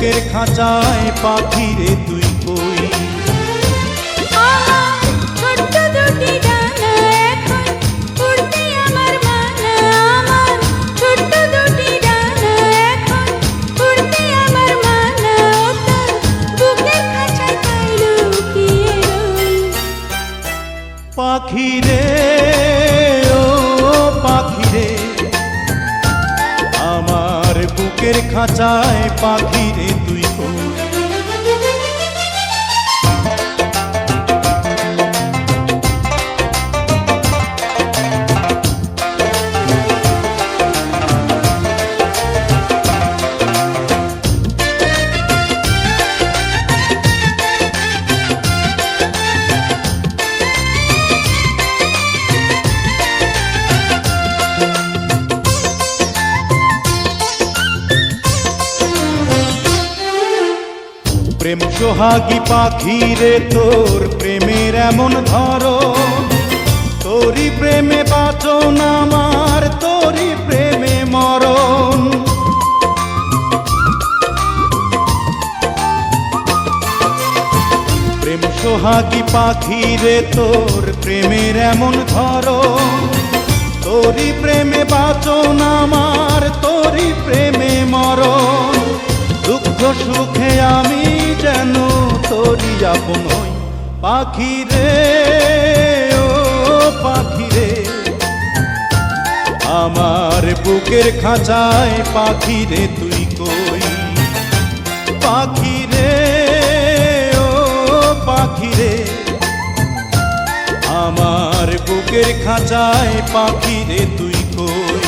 বুকের খাঁচায় পাখিরে তুই কই? ছোট্ট দুটি বুকের খাঁচায় পাখি সোহাগী পাখি রে তোর প্রেমের এমন ধরো তোরই প্রেমে বাঁচন আমার, তোরই প্রেমে মরণ। প্রেম সোহাগী পাখি রে তোর প্রেমের এমন ধরো তোরই প্রেমে বাঁচন আমার, তোরই প্রেমে মরণ। দুঃখ সুখে আমি যেন তোরই আপন পাখি রে, ও পাখি রে। আমার বুকের খাঁচায় পাখি রে, তুই কই? পাখি রে, ও পাখি রে। আমার বুকের খাঁচায় পাখি রে, তুই কই?